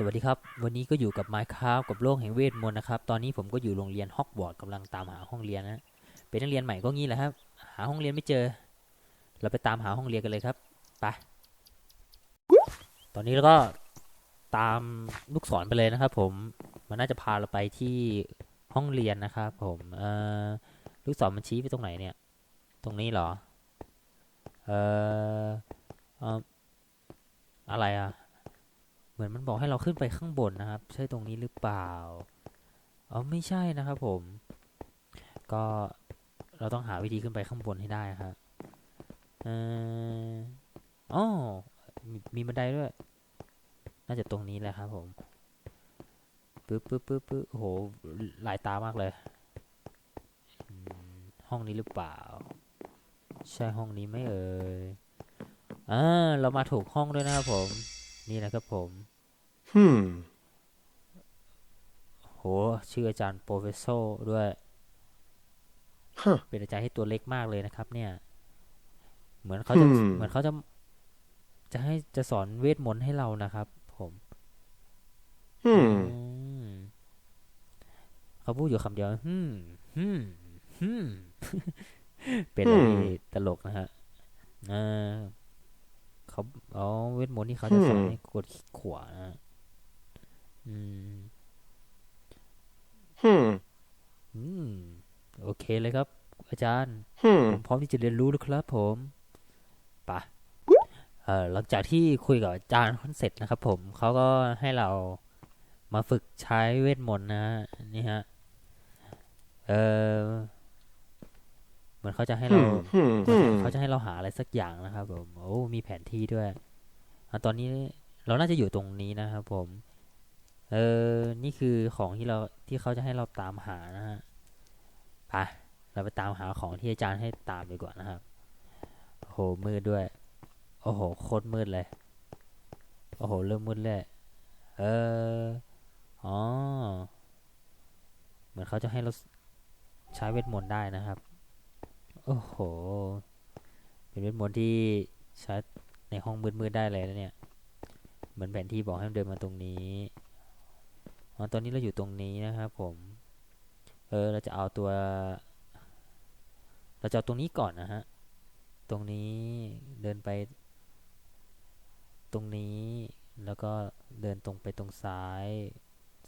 สวัสดีครับ วันนี้ก็อยู่กับ Minecraft กับโลกแห่งเวทมนต์นะครับ ตอนนี้ผมก็อยู่โรงเรียนฮอกวอตส์กำลังตามหาห้องเรียนนะ เป็นนักเรียนใหม่ก็งี้แหละครับ หาห้องเรียนไม่เจอ เราไปตามหาห้องเรียนกันเลยครับ ไป ตอนนี้เราก็ตามลูกศรไปเลยนะครับ ผม มันน่าจะพาเราไปที่ห้องเรียนนะครับผม เอ่อ ลูกศรมันชี้ไปตรงไหนเนี่ย ตรงนี้เหรอ เอ่อเอออะไรอะ เหมือนมันบอกให้เราขึ้นไปข้างบนนะครับ ใช่ตรงนี้หรือเปล่าอ๋อไม่ใช่นะครับผม ก็เราต้องหาวิธีขึ้นไปข้างบนให้ได้ครับเอออ๋อมีมีบันไดด้วย น่าจะตรงนี้แหละครับผมปึ๊บปึ๊บปึ๊บปึ๊บโหหลายตามากเลย ห้องนี้หรือเปล่า ใช่ห้องนี้ไหมเอ่ยอ่าเรามาถูกห้องด้วยนะครับผม นี่นะครับผม Hmm. โห ชื่ออาจารย์โปรเฟสโซด้วย Huh. เป็นอาจารย์ที่ตัวเล็กมากเลยนะครับ เนี่ย เหมือนเขาจะ Hmm. เหมือนเขาจะ จะให้จะสอนเวทมนต์ให้เรานะครับ ผม Hmm. อืมเขาพูดอยู่คำเดียวฮึมฮึมฮึมเป็นอะไรที่ตลกนะฮะเออ เขาอ๋อเวทมนต์ที่เขาจะสอน Hmm. ให้กดขวานะฮะอืม Hmm. อืม โอเคเลยครับ อาจารย์ผ Hmm. มพร้อมที่จะเรียนรู้แล้วครับ ผมไปะเอ่อหลังจากที่คุยกับอาจารย์เสร็จนะครับ ผมเขาก็ให้เรามาฝึกใช้เวทมนต์นะฮะนี่ฮะ เออเห มือนเขาจะให้เรา Hmm. เหมือน Hmm. เขาจะให้เราหาอะไรสักอย่างนะครับ ผมโอ้มีแผนที่ด้วยอะตอนนี้เราน่าจะอยู่ตรงนี้นะครับ ผม เออนี่คือของที่เราที่เขาจะให้เราตามหานะฮะไปเราไปตามหาของที่อาจารย์ให้ตามดีกว่านะครับโอ้โหมืดด้วย โอ้โหโคตรมืดเลย โอ้โหเริ่มมืดเลยเอออ๋อเหมือนเขาจะให้เราใช้เวทมนต์ได้นะครับ โอ้โห เป็นเวทมนต์ที่ใช้ในห้องมืดๆได้เลยนะเนี่ย เหมือนแผนที่บอกให้เดินมาตรงนี้อ๋อตอนนี้เราอยู่ตรงนี้นะครับผม เออ เราจะเอาตัว เราจะเอาตรงนี้ก่อนนะฮะ ตรงนี้เดินไป ตรงนี้ แล้วก็เดินตรงไปตรงซ้าย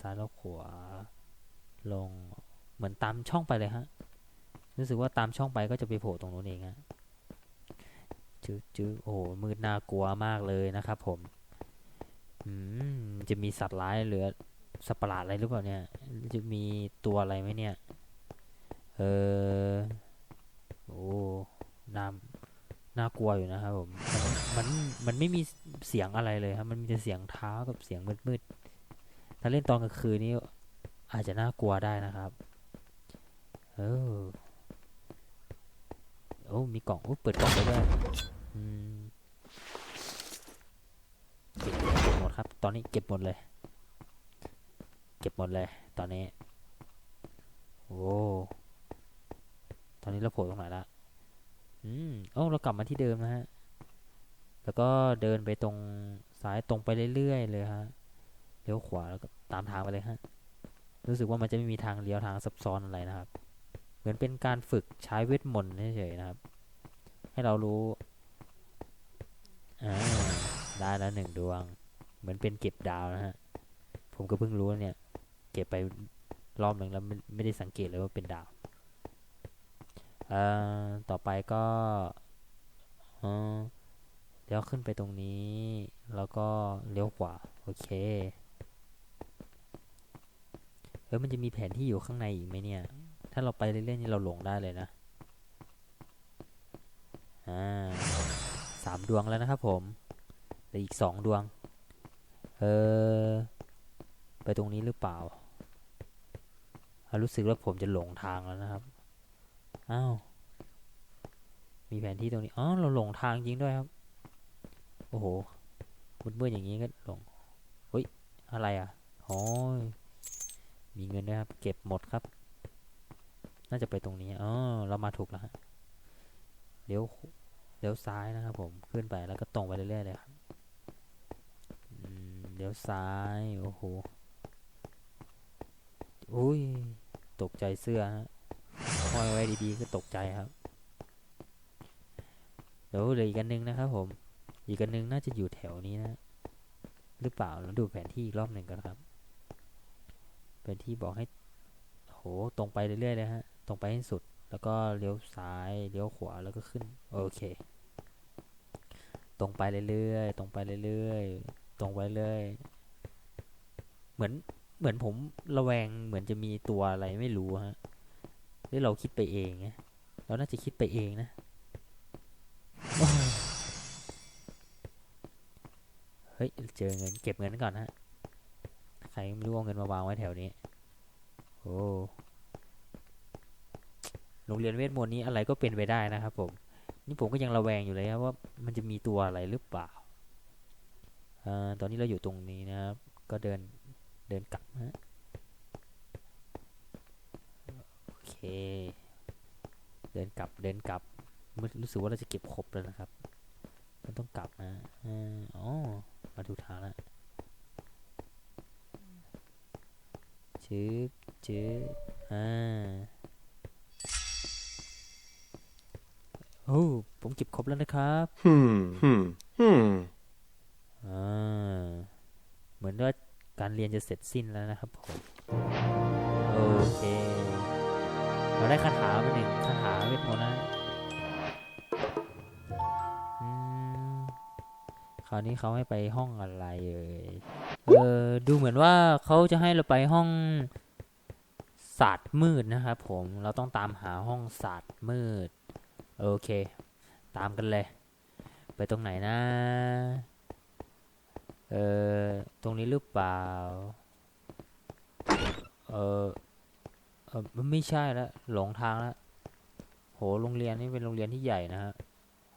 ซ้ายแล้วขวา ลง เหมือนตามช่องไปเลยฮะ รู้สึกว่าตามช่องไปก็จะไปโผล่ตรงนู้นเองฮะจื้อจื้อโอ้โหมืดน่ากลัวมากเลยนะครับผมอืมจะมีสัตว์ร้ายหรือสัตว์ประหลาดอะไรหรือเปล่าเนี่ย จะมีตัวอะไรไหมเนี่ย เออโอ้น่าน่ากลัวอยู่นะครับผมมันมันไม่มีเสียงอะไรเลยครับ มันมีแต่เสียงเท้ากับเสียงมืดๆถ้าเล่นตอนกลางคืนนี่อาจจะน่ากลัวได้นะครับ เออ โอ้มีกล่องโอ้เปิดกล่องได้ด้วยเก็บหมดครับ ตอนนี้เก็บหมดเลย เก็บหมดเลย ตอนนี้ โอ้ตอนนี้เราโผล่ตรงไหนละอืมโอ้เรากลับมาที่เดิมนะฮะ แล้วก็เดินไปตรงซ้ายตรงไปเรื่อยๆเลยฮะเลี้ยวขวาแล้วก็ตามทางไปเลยฮะ รู้สึกว่ามันจะไม่มีทางเลี้ยวทางซับซ้อนอะไรนะครับ มือนเป็นการฝึกใช้เวทมนต์เฉยๆนะครับ ให้เรารู้อ่าได้แล้วหนึ่งดวง เหมือนเป็นเก็บดาวนะฮะ ผมก็เพิ่งรู้เนี่ย เก็บไปรอบหนึ่งแล้วไม่ไม่ได้สังเกตเลยว่าเป็นดาวเอ่อต่อไปก็เลี้ยวขึ้นไปตรงนี้ แล้วก็เลี้ยวขวาโอเคเออมันจะมีแผนที่อยู่ข้างในอีกไหมเนี่ย ถ้าเราไปเรื่อยๆนี่เราหลงได้เลยนะอ่าสามดวงแล้วนะครับผมเหลืออีกสองดวง เออ ไปตรงนี้หรือเปล่า รู้สึกว่าผมจะหลงทางแล้วนะครับ อ้าว มีแผนที่ตรงนี้ อ๋อ เราหลงทางจริงด้วยครับ โอ้โหมืดๆอย่างนี้ก็หลงเฮ้ย อะไรอะ โอ้ยมีเงินด้วยครับ เก็บหมดครับ น่าจะไปตรงนี้อ๋อเรามาถูกแล้วฮะเลี้ยวเลี้ยวซ้ายนะครับผมขึ้นไปแล้วก็ตรงไปเรื่อยๆเลยครับเดี๋ยวซ้ายโอ้โหอุ้ยตกใจเสื้อฮะห้อยไว้ดีๆก็ตกใจครับ เดี๋ยวเหลืออีกอันนึงนะครับผม อีกอันนึงน่าจะอยู่แถวนี้นะ หรือเปล่าเราดูแผนที่อีกรอบหนึ่งกันครับ แผนที่บอกให้โหตรงไปเรื่อยๆเลยฮะ ตรงไปให้สุด แล้วก็เลี้ยวซ้ายเลี้ยวขวาแล้วก็ขึ้นโอเค ตรงไปเรื่อยๆตรงไปเรื่อยๆตรงไปเรื่อยเหมือนเหมือนผมระแวงเหมือนจะมีตัวอะไรไม่รู้ฮะหรือเราคิดไปเองไงเราน่าจะคิดไปเองนะเฮ้ยเจอเงินเก็บเงินก่อนนะฮะใครไม่รู้เอาเงินมาวางไว้แถวนี้โอ้ โรงเรียนเวทมนต์นี้อะไรก็เป็นไปได้นะครับผม นี่ผมก็ยังระแวงอยู่เลยครับว่ามันจะมีตัวอะไรหรือเปล่าอตอนนี้เราอยู่ตรงนี้นะครับ ก็เดินเดินกลับนะฮะโอเค เดินกลับเดินกลับรู้รู้สึกว่าเราจะเก็บครบแล้วนะครับ มันต้องกลับนะอ๋อมาถูกทางแล้วชืบชืบอ่า โอ้ผมเก็บครบแล้วนะครับ Hmm. Hmm. Hmm. อ่าเหมือนว่าการเรียนจะเสร็จสิ้นแล้วนะครับผมโอเค เราได้คาถามาหนึ่งคาถาเวทมนต์นะอืมคราวนี้เขาให้ไปห้องอะไรเอ่ยเออดูเหมือนว่าเขาจะให้เราไปห้องศาสตร์มืดนะครับผมเราต้องตามหาห้องศาสตร์มืด โอเค ตามกันเลย ไปตรงไหนนะ เออตรงนี้หรือเปล่า เออเออมันไม่ใช่แล้วหลงทางแล้วโหโรงเรียนนี่เป็นโรงเรียนที่ใหญ่นะฮะ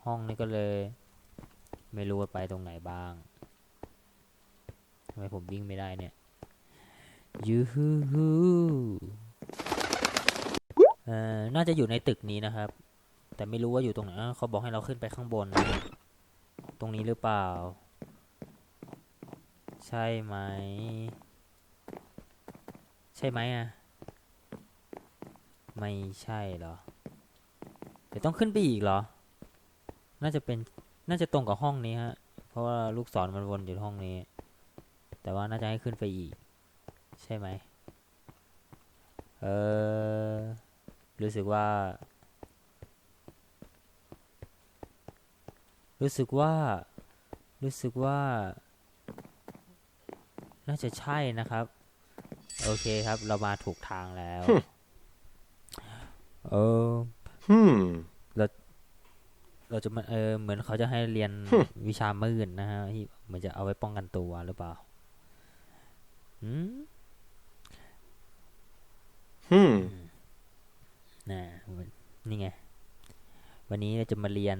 ห้องนี้ก็เลย ไม่รู้ว่าไปตรงไหนบ้างทำไมผมวิ่งไม่ได้เนี่ยยูฮูฮูเออน่าจะอยู่ในตึกนี้นะครับ แต่ไม่รู้ว่าอยู่ตรงไหนเขาบอกให้เราขึ้นไปข้างบน ตรงนี้หรือเปล่า ใช่ไหม ใช่ไหมอะ ไม่ใช่เหรอเดี๋ยวต้องขึ้นไปอีกเหรอ น่าจะเป็น น่าจะตรงกับห้องนี้ฮะ เพราะว่าลูกศรมันวนอยู่ห้องนี้ แต่ว่าน่าจะให้ขึ้นไปอีก ใช่ไหม เออ รู้สึกว่า รู้สึกว่า รู้สึกว่า น่าจะใช่นะครับ โอเคครับ เรามาถูกทางแล้ว เออ Hmm. เราจะมาเออเหมือนเขาจะให้เรียนวิชามืดนะฮะที่เหมือนจะเอาไว้ป้องกันตัวหรือเปล่าอืม Hmm. น่ะวันนี่ไง วันนี้เราจะมาเรียน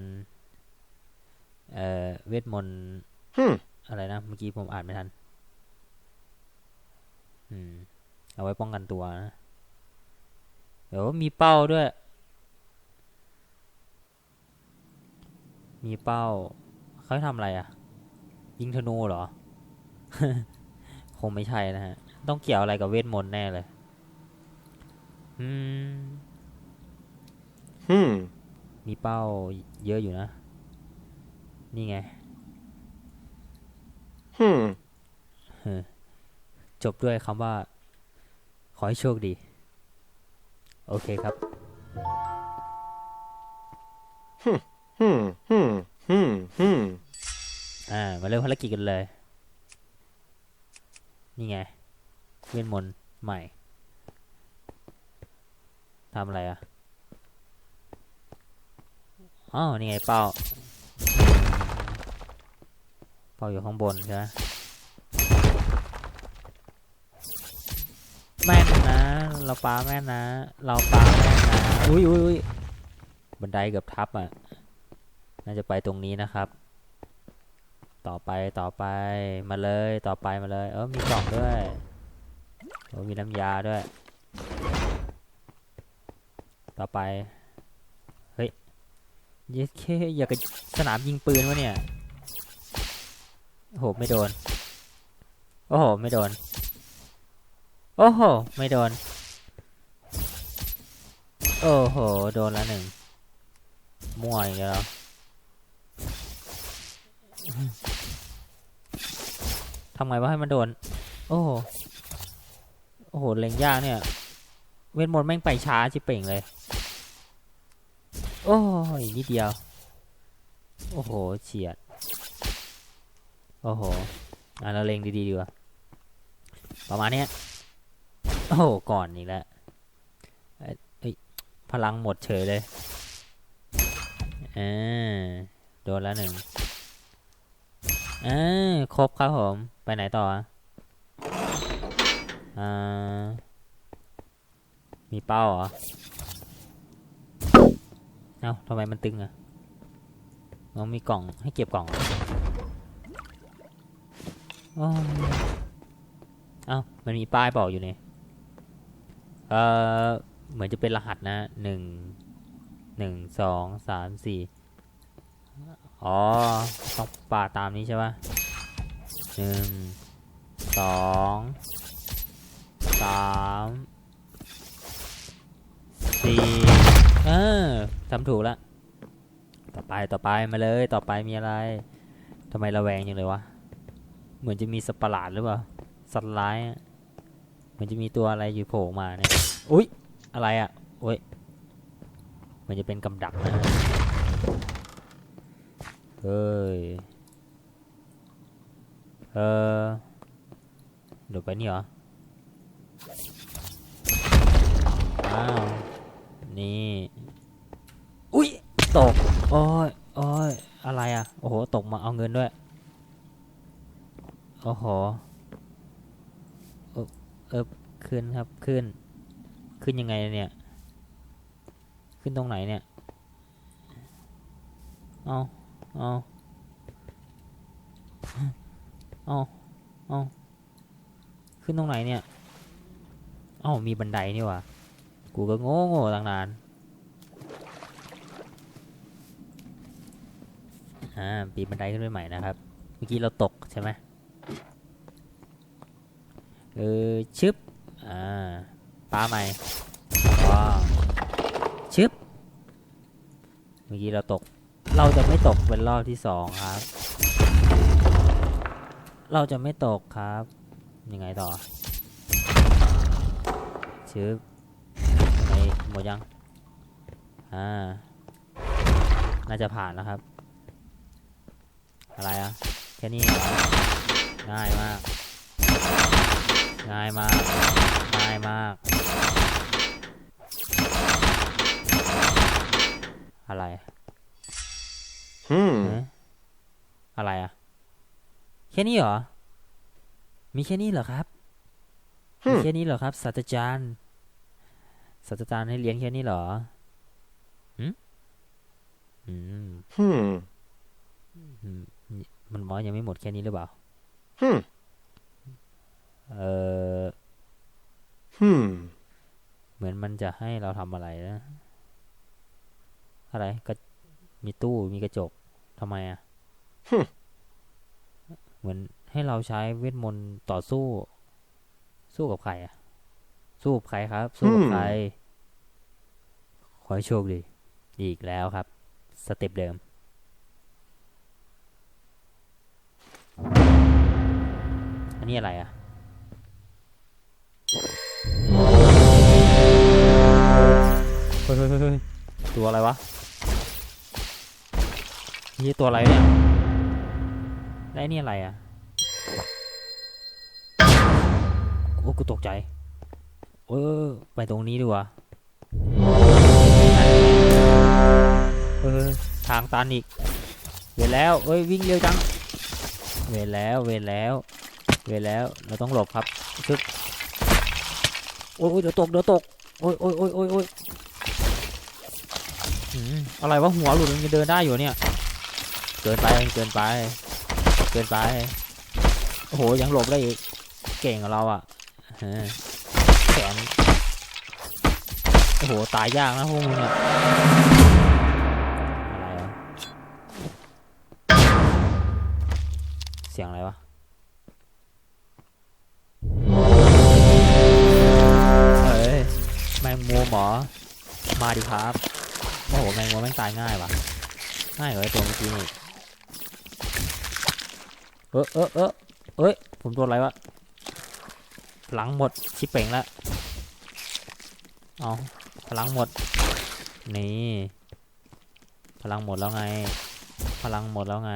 เอ่อเวทมนต์ Hmm. อะไรนะ เมื่อกี้ผมอ่านไม่ทัน อืม เอาไว้ป้องกันตัวนะเดี๋ยวมีเป้าด้วย มีเป้า เขาให้ทำอะไรอะ่ะ ยิงธนูเหรอ คงไม่ใช่นะฮะ ต้องเกี่ยวอะไรกับเวทมนต์แน่เลย อืม Hmm. มีเป้าเยอะอยู่นะ นี่ไง Hmm. จบด้วยคำว่า ขอให้โชคดี โอเคครับ Hmm. Hmm. Hmm. Hmm. อ่า มาเริ่มภารกิจกันเลย นี่ไงเวทมนต์ใหม่ทำอะไรอะอ๋อนี่ไงเป้า เป้าอยู่ข้างบนใช่ไหมแม่นนะ เราปาแม่นนะ เราปาแม่นนะ อุ้ยอุ้ยอุ้ยบันไดเกือบทับอะ น่าจะไปตรงนี้นะครับ ต่อไปต่อไปมาเลยต่อไปมาเลย เออมีกล่องด้วยโอ้มีน้ำยาด้วย ต่อไป เฮ้ยเยสเคอยากสนามยิงปืนวะเนี่ย โอ้โหไม่โดน โอ้โห ไม่โดน โอ้โห ไม่โดน โอ้โห โดนละหนึ่งมั่วอีกแล้วทำไงวะให้มันโดน โอ้โห โอ้โห เล็งยากเนี่ย เวทมนต์แม่งไปช้าชิเป่งเลย โอ้ยนิดเดียว โอ้โห เฉียด โอ้โหอะเราเล็งดีๆดีกว่าประมาณเนี้ยโอ้โหก่อนอีกแล้วเอ้ยพลังหมดเฉยเลยเออโดนแล้วหนึ่งเออครบครับผม ไปไหนต่ออะอ่ามีเป้าเหรอ เอ้าทำไมมันตึงอะมันมีกล่องให้เก็บกล่อง เอ้ามันมีป้ายบอกอยู่เนี่ยเออเหมือนจะเป็นรหัสนะหนึ่งหนึ่งสองสามสี่อ๋อต้องป่าตามนี้ใช่ปะหนึ่งสองสามสี่เออทำถูกแล้วต่อไปต่อไปมาเลยต่อไปมีอะไรทำไมระแวงจังเลยวะ เหมือนจะมีสัตว์ประหลาดหรือเปล่า สัตว์ร้ายอะเหมือนจะมีตัวอะไรอยู่โผล่มาเนี่ย อุ๊ยอะไรอะ่ะโอ้ยมันจะเป็นกำดักนะฮะเฮ้ย เออเดี๋ยวไปนี่เหรอ อ้าว นี่ อุ๊ยตก โอ้ยโอ้ยอะไรอะ โอ้โห ตกมาเอาเงินด้วย โอ้โหเออเออขึ้นครับขึ้น ขึ้นยังไงเนี่ย ขึ้นตรงไหนเนี่ย เอาเอาเอาเอาขึ้นตรงไหนเนี่ยเอ้ามีบันไดนี่ว่ากูก็โง่โง่ตั้งนานอ่าปีนบันไดขึ้นไปใหม่นะครับ เมื่อกี้เราตกใช่ไหม เออชึบอ่าปาใหม่ว้าวชึบเมื่อกี้เราตก เราจะไม่ตกเป็นรอบที่สองครับ เราจะไม่ตกครับ ยังไงต่อชึบไงหมดยัง อ่า น่าจะผ่านแล้วครับ อะไรอะแค่นี้เหรอง่ายมาก ง่ายมากง่ายมาก อะไร Hmm. เอ๊ะอะไรอะแค่นี้เหรอ มีแค่นี้เหรอครับมี Hmm. แค่นี้เหรอครับศาสตราจารย์ศาสตราจารย์ให้เรียนแค่นี้เหรอหืมอืม Hmm. อืมมันมอยังไม่หมดแค่นี้หรือเปล่า Hmm. เออ Hmm. เหมือนมันจะให้เราทำอะไรนะ อะไรก็มีตู้มีกระจกทำไมอะฮึ่มเหมือนให้เราใช้เวทมนต์ต่อสู้ สู้กับใครอะ สู้กับใครครับ สู้กับใคร ขอให้โชคดี อีกแล้วครับ สเต็ปเดิม อันนี้อะไรอะ ฮ้ยเฮ้ยเฮ้ยเฮ้ยตัวอะไรวะนี่ตัวอะไรเนี่ยแล้วไอ้นี่อะไรอะโอ้กูตกใจเออไปตรงนี้ดีกว่าเออทางตันอีก เวรแล้ว เอ้ยวิ่งเร็วจัง เวรแล้ว เวรแล้ว เวรแล้ว เราต้องหลบครับชึบโอ้ยเดี๋ยวตก เดี๋ยวตก โอ้ยโอ้ยโอ้ยโอ้ย อะไรวะหัวหลุดมันจะเดินได้อยู่เนี่ย เกินไปเกินไป เกินไป โอ้โหยังหลบได้อีก เก่งของเราอะแขนโอ้โหตายยากนะพวกมึงอะอะไรวะเสียงอะไรวะเฮ้ยแมงมุมหมอมาดิครับ โอ้โหแมงมุมแม่งตายง่ายว่ะง่ายกว่าไอ้ตัวเมื่อกี้นี่เออเออเออเอ้ยผมโดนอะไรวะพลังหมดชิปเป่งแล้วเอาพลังหมดนี่พลังหมดแล้วไง พลังหมดแล้วไง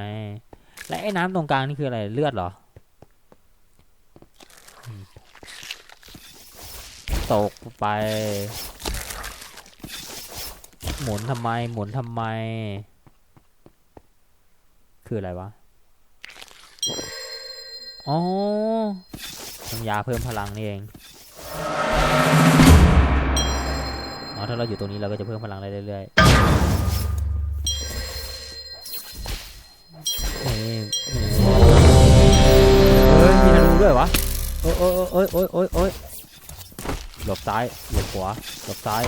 และไอ้น้ำตรงกลางนี่คืออะไรเลือดเหรอตกไป หมุนทำไม หมุนทำไม คืออะไรวะ อ๋อน้ำยาเพิ่มพลังนี่เองอ๋อถ้าเราอยู่ตรงนี้เราก็จะเพิ่มพลังได้เรื่อยๆเฮ้ยมีธนูด้วยวะโอ้โอ้ยโอ้ยโอ้ยโอ้ยโอ้ยหลบซ้าย หลบขวา หลบซ้าย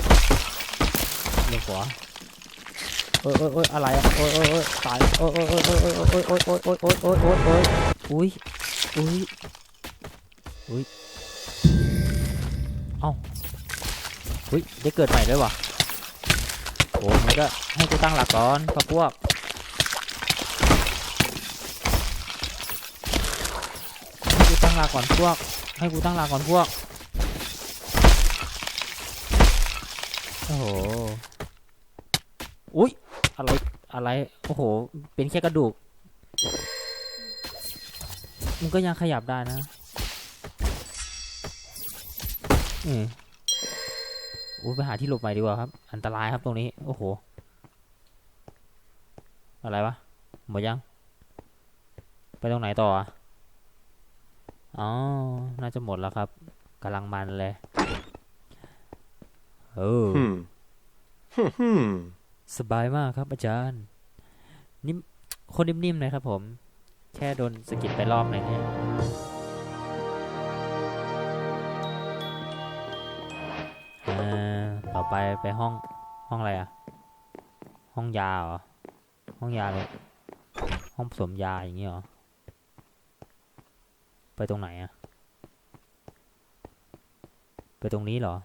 หลบขวโอ้ยโอ้ยโอ้ยอะไรอะโอ้ยโอ้ยโอ้ยตายโอ้ยโอ้ยโอ้ยโอ้ยโอ้ยโอ้ยโอ้ยโอ้ยโอ้ยโอ้ยโอ้ยโอ้ยอุ้ยอุ้ยอุ้ยเอ้าอุ้ยได้เกิดใหม่ด้วยวะโอ้มันก็ให้กูตั้งหลักก่อนพวกพวกให้กูตั้งหลักก่อนพวก ให้กูตั้งหลักก่อนพวกโอ้โห อุ๊ยอะไรอะไรโอ้โห เป็นแค่กระดูกมันก็ยังขยับได้นะอืมอุ้ยไปหาที่หลบใหม่ดีกว่าครับ อันตรายครับตรงนี้ โอ้โห อะไรวะหมดยัง ไปตรงไหนต่ออ๋อ น่าจะหมดแล้วครับกำลังมันเลย เออ สบายมากครับอาจารย์ นิ่มคนนิ่มๆเลยครับผม แค่โดนสกิดไปรอบหนึ่งเนี่ยต่อไปไปห้องห้องอะไรอะห้องยาเหรอ ห้องยาเลยห้องผสมยาอย่างงี้เหรอ ไปตรงไหนอะไปตรงนี้เหรอ